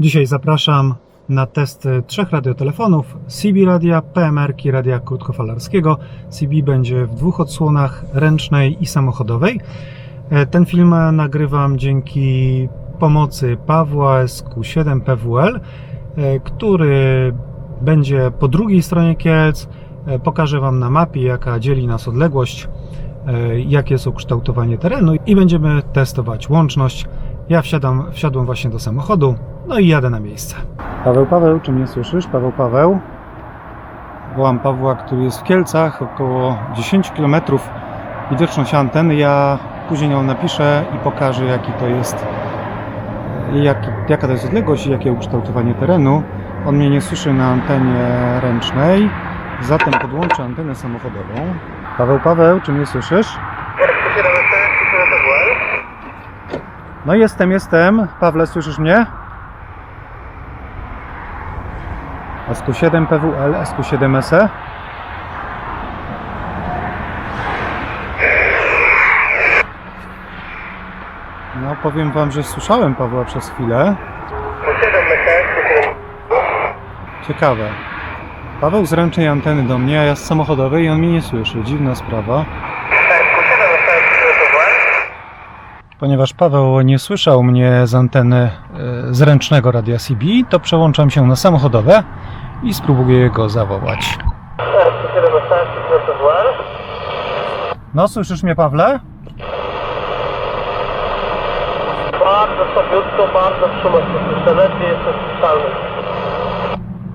Dzisiaj zapraszam na test trzech radiotelefonów CB radia, PMR radia krótkofalarskiego. CB będzie w dwóch odsłonach ręcznej i samochodowej. E, Ten film nagrywam dzięki pomocy Pawła SQ7 PWL, e, który będzie po drugiej stronie Kielc. E, Pokażę Wam na mapie, jaka dzieli nas odległość, jakie jest ukształtowanie terenu i będziemy testować łączność. Ja wsiadam, wsiadłem właśnie do samochodu, no i jadę na miejsce. Paweł, Paweł, czy mnie słyszysz? Paweł, Paweł. Wołam Pawła, który jest w Kielcach, około 10 km widoczność anteny. Ja później ją napiszę i pokażę, jaki to jest, jaki, jaka to jest odległość i jakie ukształtowanie terenu. On mnie nie słyszy na antenie ręcznej, zatem podłączę antenę samochodową. Paweł, Paweł, czy mnie słyszysz? No jestem, jestem. Pawle, słyszysz mnie? SQ7 PWL, SQ7 SE. No, powiem Wam, że słyszałem Pawła przez chwilę. Ciekawe. Paweł z ręcznej anteny do mnie, a ja z samochodowej i on mnie nie słyszy. Dziwna sprawa. Ponieważ Paweł nie słyszał mnie z anteny e, z ręcznego radia CB, to przełączam się na samochodowe i spróbuję go zawołać. No, słyszysz mnie, Pawle? Bardzo słabiutko, bardzo szumowo. Słyszę, ledwie jestem słyszalny.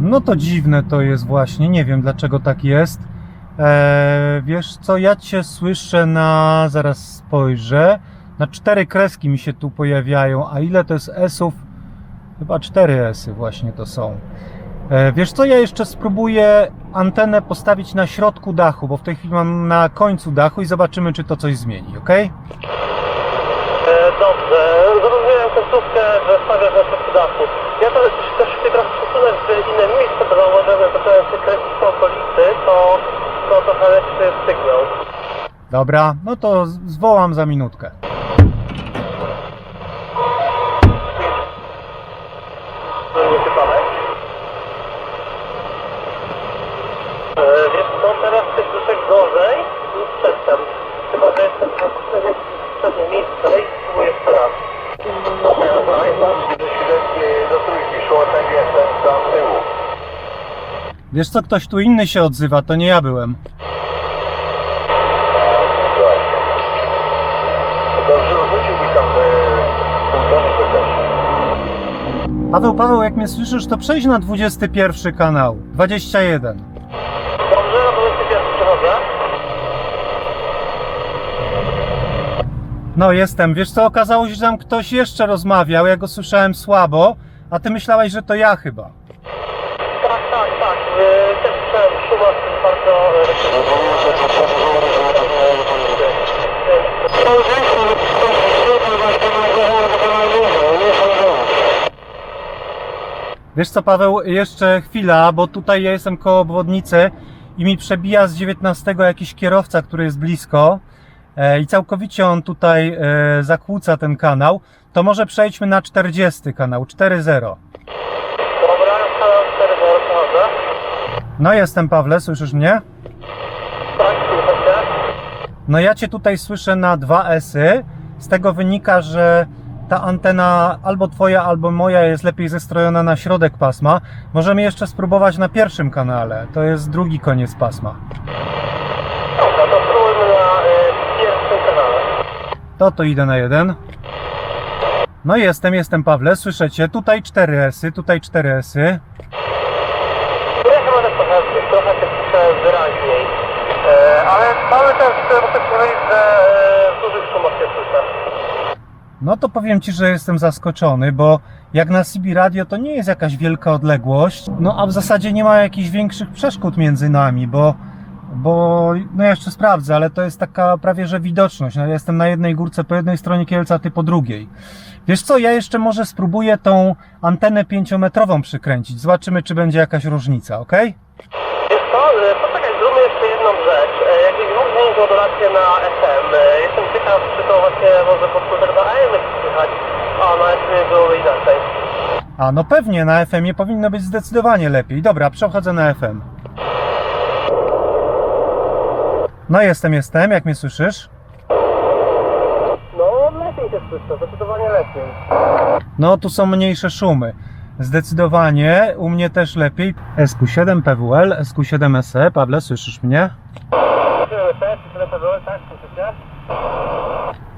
No to dziwne to jest właśnie, nie wiem dlaczego tak jest. Eee, wiesz co, ja Cię słyszę na, zaraz spojrzę, na cztery kreski mi się tu pojawiają, a ile to jest S-ów? Chyba cztery S-y właśnie to są. Eee, wiesz co, ja jeszcze spróbuję antenę postawić na środku dachu, bo w tej chwili mam na końcu dachu i zobaczymy czy to coś zmieni, ok? E, dobrze, zrozumiałem końcówkę, że stawiasz na środku dachu. Ja to też chcę trochę przesunąć w inne miejsce, bo zauważyłem, że zacząłem się kręcić po okolicy, to, to trochę lepszy sygnał. Dobra, no to zwołam za minutkę. Nie chybanek. E, wiesz co, teraz jest troszeczkę gorzej niż przedtem. Chyba, że jestem na przednie miejsce i spróbuję jeszcze raz. do trójki szło, tak jestem tam z tyłu. Wiesz co, ktoś tu inny się odzywa, to nie ja byłem. Paweł, Paweł, jak mnie słyszysz, to przejdź na 21 kanał. 21. Dobrze, no to jeszcze przechodzę. No, jestem. Wiesz co, okazało się, że tam ktoś jeszcze rozmawiał, ja go słyszałem słabo, a ty myślałeś, że to ja chyba. Tak, tak, tak. E, Też słyszałem bardzo... Wiesz co, Paweł, jeszcze chwila, bo tutaj ja jestem koło obwodnicy i mi przebija z 19 jakiś kierowca, który jest blisko i całkowicie on tutaj e, zakłóca ten kanał. To może przejdźmy na 40 kanał, 4.0. Dobra, kanał 4 przechodzę. No jestem, Pawle, słyszysz mnie? Tak, słuchajcie. No ja Cię tutaj słyszę na 2 S-y. Z tego wynika, że ta antena albo Twoja, albo moja jest lepiej zestrojona na środek pasma. Możemy jeszcze spróbować na pierwszym kanale. To jest drugi koniec pasma. Dobra, to spróbujmy na y, pierwszym kanale. To to idę na jeden. No jestem, jestem Pawle, słyszycie? Tutaj 4 S-y, tutaj 4 S-y. Ja chyba też trochę, trochę się słyszałem wyraźniej. E, ale cały czas e, muszę powiedzieć, że e, w dużych szumach się słyszę. No to powiem Ci, że jestem zaskoczony, bo jak na CB Radio to nie jest jakaś wielka odległość, no a w zasadzie nie ma jakichś większych przeszkód między nami, bo, bo no ja jeszcze sprawdzę, ale to jest taka prawie że widoczność. No, ja jestem na jednej górce po jednej stronie Kielca, ty po drugiej. Wiesz co, ja jeszcze może spróbuję tą antenę pięciometrową przykręcić. Zobaczymy, czy będzie jakaś różnica, ok? Wiesz co, e, poczekaj, zróbmy jeszcze jedną rzecz. Jakbyś mógł zmienić modulację na FM. E, jestem ciekaw, czy to właśnie może pod 2 AM słychać, a na FM byłoby inaczej. A no pewnie, na FM-ie powinno być zdecydowanie lepiej. Dobra, przechodzę na FM. No jestem, jestem, jak mnie słyszysz? No, lepiej się słyszę, zdecydowanie lepiej. No tu są mniejsze szumy. Zdecydowanie, u mnie też lepiej. SQ7 PWL, SQ7 SE. Pawle, słyszysz mnie? Tak?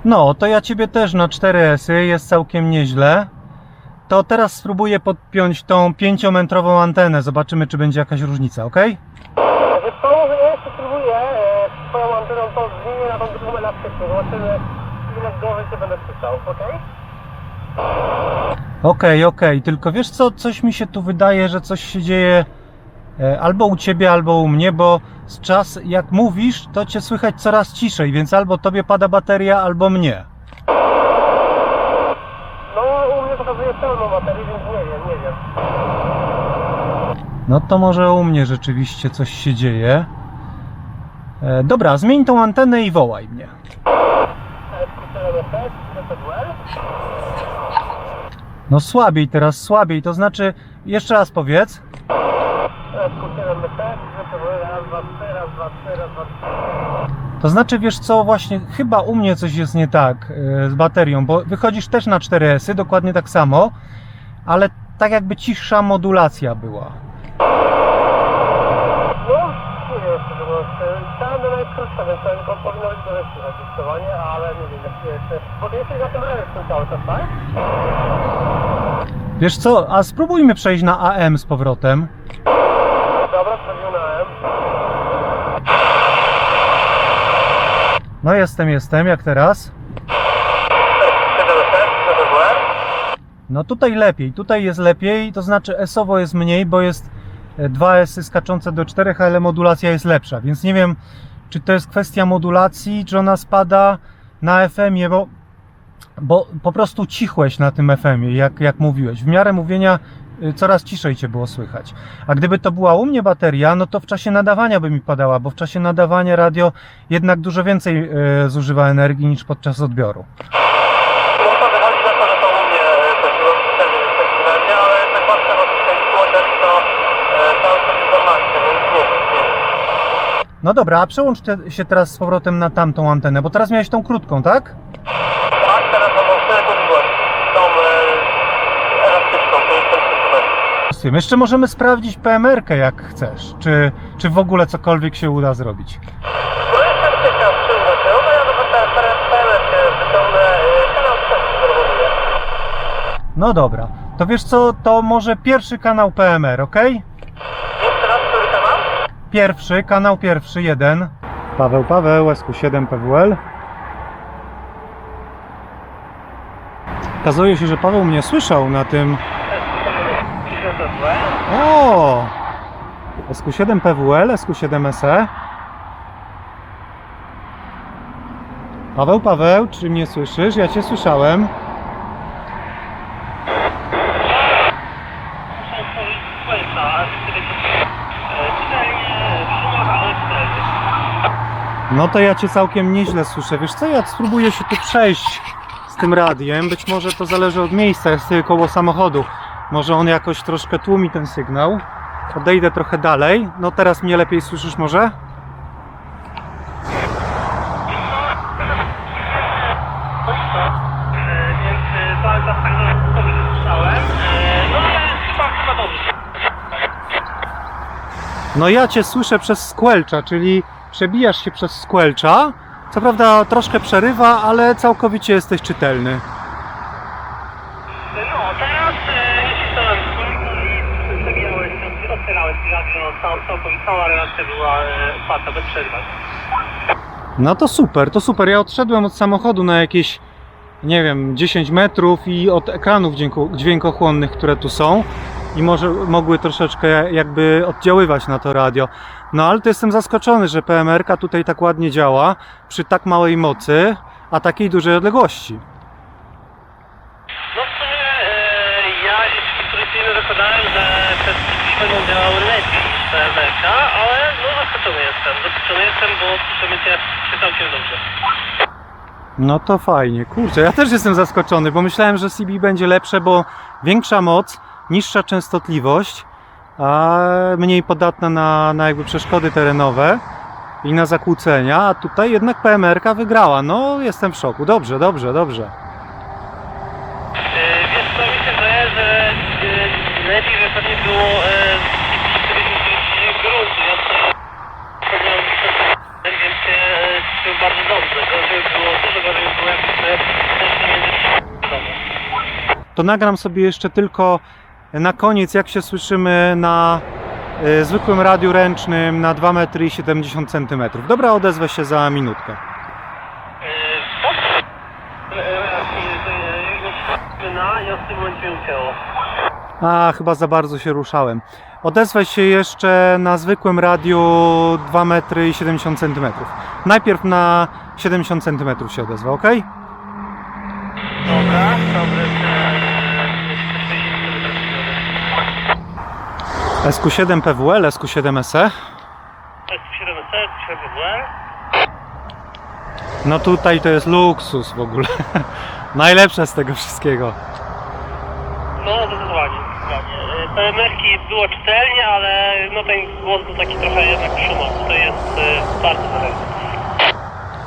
No, to ja ciebie też na 4S -y, jest całkiem nieźle. To teraz spróbuję podpiąć tą 5-metrową antenę. Zobaczymy, czy będzie jakaś różnica, ok? Wiesz co, może ja jeszcze spróbuję e, swoją anteną to zmienię na tą drugą elastyczną. Zobaczymy, gorzej się będę słyszał, okej? Okej, okej, tylko wiesz co, coś mi się tu wydaje, że coś się dzieje e, albo u ciebie, albo u mnie, bo z czas jak mówisz, to cię słychać coraz ciszej, więc albo tobie pada bateria, albo mnie. No, u mnie pokazuje pełną baterię, więc nie wiem, nie wiem. No to może u mnie rzeczywiście coś się dzieje. E, dobra, zmień tą antenę i wołaj mnie. SQ7FS, ile PWL? No słabiej teraz, słabiej, to znaczy, jeszcze raz powiedz. SQ7FS, ile PWL? Raz, dwa, trzy, raz, dwa, trzy, raz, dwa, trzy. To znaczy, wiesz co, właśnie chyba u mnie coś jest nie tak e, z baterią, bo wychodzisz też na 4S, dokładnie tak samo, ale tak jakby cichsza modulacja była. No, nie wiem, szczerze mówiąc. e, Ta antena jest krótsza, więc to powinno być do reszty zdecydowanie, ale nie wiem, jak jeszcze... Bo ty jesteś na tym resztę cały czas, tak? Wiesz co, a spróbujmy przejść na AM z powrotem. Dobra, sprawdził na M. No jestem, jestem, jak teraz? 7FS, ile PWL? No tutaj lepiej, tutaj jest lepiej, to znaczy S-owo jest mniej, bo jest e, dwa S skaczące do 4, ale modulacja jest lepsza, więc nie wiem, czy to jest kwestia modulacji, czy ona spada na FM-ie, bo, bo po prostu cichłeś na tym FM-ie, jak, jak mówiłeś. W miarę mówienia y, coraz ciszej Cię było słychać. A gdyby to była u mnie bateria, no to w czasie nadawania by mi padała, bo w czasie nadawania radio jednak dużo więcej y, zużywa energii niż podczas odbioru. No to wychodzi na to, że to u mnie e, coś rozliczenie jest w takim razie, ale tak patrzę na tych modeli, to e, cały czas informacje, więc nie wiem, nie wiem. No dobra, a przełącz te, się teraz z powrotem na tamtą antenę, bo teraz miałeś tą krótką, tak? Tak, teraz mam przegubiłem tą e, elastyczną, to jest ten system. Z tym. Jeszcze możemy sprawdzić PMR-kę jak chcesz, czy, czy w ogóle cokolwiek się uda zrobić. No. No e. No dobra, to wiesz co, to może pierwszy kanał PMR, ok? Jeszcze raz, który kanał? Pierwszy, kanał pierwszy, jeden. Paweł Paweł, SQ7 PWL. Okazuje się, że Paweł mnie słyszał na tym. O! SQ7 PWL, SQ7 SE. Paweł, Paweł, czy mnie słyszysz? Ja Cię słyszałem. No to ja Cię całkiem nieźle słyszę. Wiesz co, ja spróbuję się tu przejść z tym radiem. Być może to zależy od miejsca, jest sobie koło samochodu. Może on jakoś troszkę tłumi ten sygnał. Odejdę trochę dalej. No teraz mnie lepiej słyszysz może? No ja Cię słyszę przez squelcha, czyli przebijasz się przez squelcha. Co prawda troszkę przerywa, ale całkowicie jesteś czytelny. No, teraz e, jeśli to i przebijałeś, otwierałeś cała relacja była e, otwarta, bez przerwań. No to super, to super. Ja odszedłem od samochodu na jakieś, nie wiem, 10 metrów i od ekranów dźwiękochłonnych, które tu są i może mogły troszeczkę jakby oddziaływać na to radio. No ale to jestem zaskoczony, że PMR-ka tutaj tak ładnie działa przy tak małej mocy, a takiej dużej odległości. No w sumie e, ja jeszcze intuicyjnie zakładałem, że systemy będą działały lepiej niż PMRK, ale no zaskoczony jestem. Zaskoczony jestem, bo słyszymy cię się całkiem dobrze. No to fajnie, kurczę, ja też jestem zaskoczony, bo myślałem, że CB będzie lepsze, bo większa moc, niższa częstotliwość, a mniej podatna na, na jakby przeszkody terenowe i na zakłócenia, a tutaj jednak PMR-ka wygrała. No, jestem w szoku. Dobrze, dobrze, dobrze. E, Wiesz co, że e, było e, e, było, dużo gorzej To nagram sobie jeszcze tylko na koniec, jak się słyszymy na y, zwykłym radiu ręcznym na 2 metry i 70 cm. Dobra, odezwę się za minutkę. A, chyba za bardzo się ruszałem. Odezwę się jeszcze na zwykłym radiu 2 metry i 70 cm. Najpierw na 70 cm się odezwę, ok? Dobra, dobry. SQ7 PWL, SQ7 SE. S7C, 7WL. No tutaj to jest luksus w ogóle. Najlepsze z tego wszystkiego. No, zdecydowanie. zdecydowanie. E, Te merki było czytelnie, ale no ten głos był taki trochę jednak szumą. To jest e, bardzo wyraźny.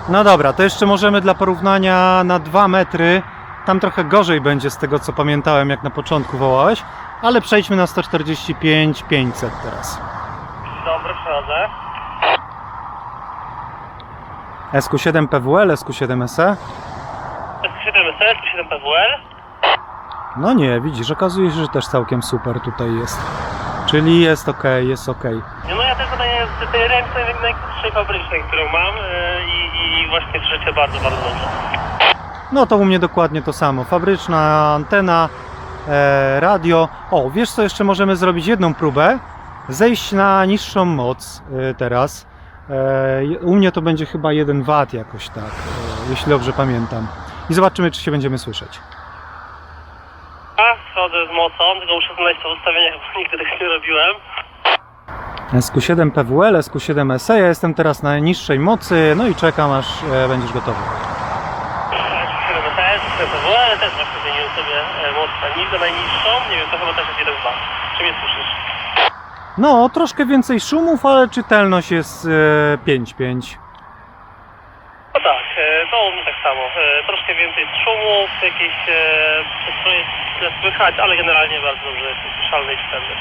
No dobra, to jeszcze możemy dla porównania na 2 metry. Tam trochę gorzej będzie z tego co pamiętałem, jak na początku wołałeś, ale przejdźmy na 145 500 teraz. Dobra, przechodzę. SQ7 PWL, SQ7 SE. S7C, 7 PWL. No nie, widzisz, okazuje się, że też całkiem super tutaj jest. Czyli jest ok, jest ok. No ja też zadaję z tej ręcznej najkrótszej fabrycznej, którą mam e, i, i właśnie słyszycie bardzo, bardzo dobrze. No to u mnie dokładnie to samo. Fabryczna antena, radio. O, wiesz co, jeszcze możemy zrobić jedną próbę. Zejść na niższą moc e, teraz. E, u mnie to będzie chyba 1 W jakoś tak, e, jeśli dobrze pamiętam. I zobaczymy, czy się będziemy słyszeć. A, schodzę z mocą, tylko muszę znaleźć to ustawienie, bo nigdy tego nie robiłem. SQ7 PWL, SQ7 SE. Ja jestem teraz na niższej mocy, no i czekam aż e, będziesz gotowy. 7CS, 7 PWL, też właśnie zmieniłem sobie e, moc na nigdy najniższą. Nie wiem, to chyba też jest 1 2. Czy mnie słyszysz? No, troszkę więcej szumów, ale czytelność jest e, 5-5. No tak, e, to u mnie tak samo. E, Troszkę więcej szumów, jakieś e, źle słychać, ale generalnie bardzo dobrze jest słyszalny i czytelny.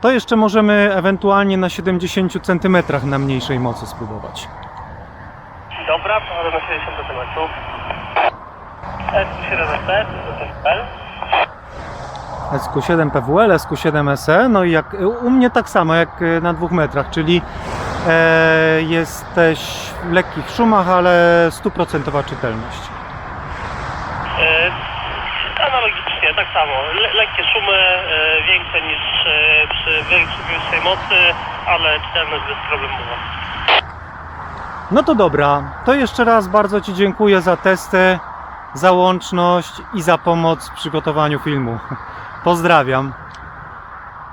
To jeszcze możemy ewentualnie na 70 cm na mniejszej mocy spróbować. Dobra, przechodzę na 70 cm. S7S, S7L. SQ7 PWL, SQ7 SE, no i jak u mnie tak samo jak e, na dwóch metrach, czyli e, jesteś w lekkich szumach, ale stuprocentowa czytelność. E, Analogicznie, tak samo. Le lekkie szumy, e, większe niż e, przy większej mocy, ale czytelność bezproblemowa. No to dobra, to jeszcze raz bardzo Ci dziękuję za testy, za łączność i za pomoc w przygotowaniu filmu. Pozdrawiam.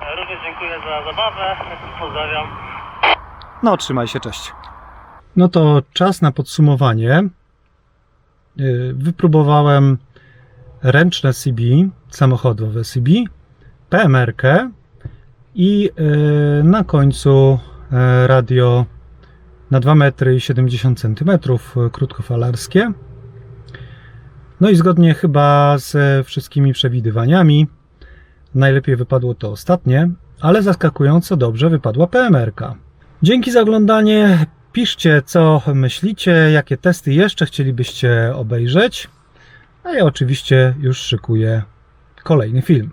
E, Również dziękuję za zabawę. Pozdrawiam. No, trzymaj się, cześć. No to czas na podsumowanie. Yy, Wypróbowałem ręczne CB, samochodowe CB, PMR-kę i yy, na końcu radio na 2 metry i 70 cm krótkofalarskie. No i zgodnie chyba ze wszystkimi przewidywaniami, najlepiej wypadło to ostatnie, ale zaskakująco dobrze wypadła PMR-ka. Dzięki za oglądanie. Piszcie, co myślicie, jakie testy jeszcze chcielibyście obejrzeć. A ja oczywiście już szykuję kolejny film.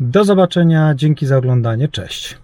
Do zobaczenia, dzięki za oglądanie, cześć.